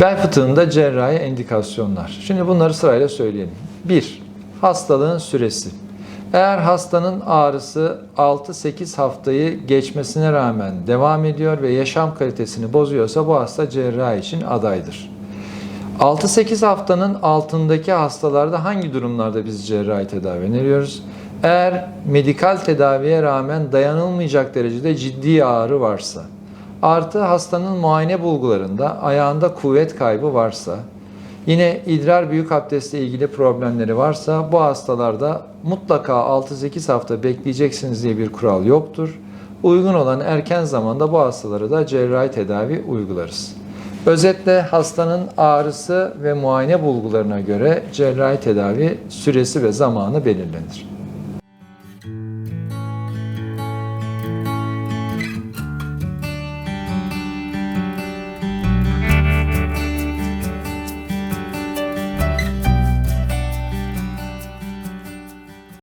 Bel fıtığında cerrahi endikasyonlar. Şimdi bunları sırayla söyleyelim. 1. Hastalığın süresi. Eğer hastanın ağrısı 6-8 haftayı geçmesine rağmen devam ediyor ve yaşam kalitesini bozuyorsa bu hasta cerrahi için adaydır. 6-8 haftanın altındaki hastalarda hangi durumlarda biz cerrahi tedavi öneriyoruz? Eğer medikal tedaviye rağmen dayanılmayacak derecede ciddi ağrı varsa, artı hastanın muayene bulgularında ayağında kuvvet kaybı varsa, yine idrar büyük abdestle ilgili problemleri varsa bu hastalarda mutlaka 6-8 hafta bekleyeceksiniz diye bir kural yoktur. Uygun olan erken zamanda bu hastalara da cerrahi tedavi uygularız. Özetle hastanın ağrısı ve muayene bulgularına göre cerrahi tedavi süresi ve zamanı belirlenir.